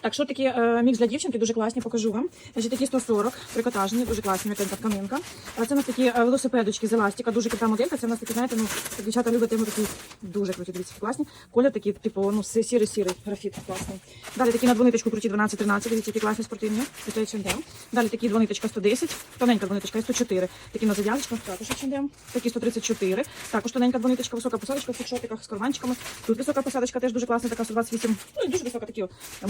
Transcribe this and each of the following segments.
Так, що такі е, мікс для дівчинки, дуже класні, покажу вам. Значить, такі 140, трикотажні, дуже класні, м'якенька тканинка. А це у нас такі е, велосипедочки з еластика, дуже крута моделька. Це у нас такі, знаєте, ну, дівчата люблять йому такі дуже круті, дивіться, класні. Колір такий, типу, ну, сірий-сірий, графіт класний. Далі такі на двониточку круті 12-13, дивіться, які класні спортивні. Це H&M. Далі такі двониточка 110, тоненька двониточка і 104. Такі на зав'язочках, також H&M. Такі 134, також тоненька двониточка, висока посадочка в фікшотиках з карманчиками. Тут висока посадочка теж дуже класна, така 128, ну і дуже висока такі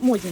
модні.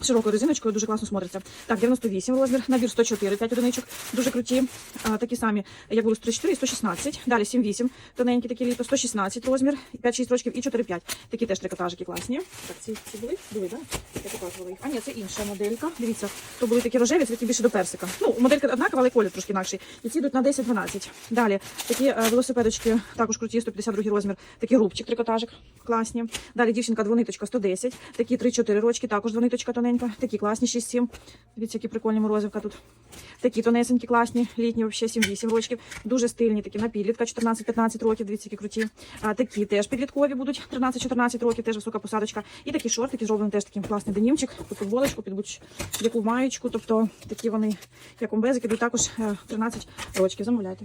широкою резиночкою дуже класно смотриться. Так, 98 розмір, набір 104, 5 одиничок, дуже круті. А, такі самі, як були 134 і 116. Далі 7-8, тоненькі такі літо, 116 розмір, 5-6 рочків і 4-5. Такі теж трикотажики класні. Так, ці, ці були? Були, так? Я показувала їх. А ні, це інша моделька. Дивіться, то були такі рожеві, це більше до персика. Ну, моделька однакова, але колір трошки інакший. І ці йдуть на 10-12. Далі такі е, велосипедочки, також круті, 152 розмір, такий рубчик, трикотажик, класні. Далі дівчинка двониточка 110, такі 3-4 рочки, також двониточка тоненька, такі класні 6-7. Дивіться, які прикольні морозивка тут. Такі тонесенькі, класні, літні, взагалі 7-8 рочків. Дуже стильні, такі на підлітка, 14-15 років, дивіться, які круті. А, такі теж підліткові будуть, 13-14 років, теж висока посадочка. І такі шортики зроблені теж таким класний денімчик, під футболочку, під будь-яку маєчку. Тобто такі вони, як умбезики, також е, 13 рочків. Замовляйте.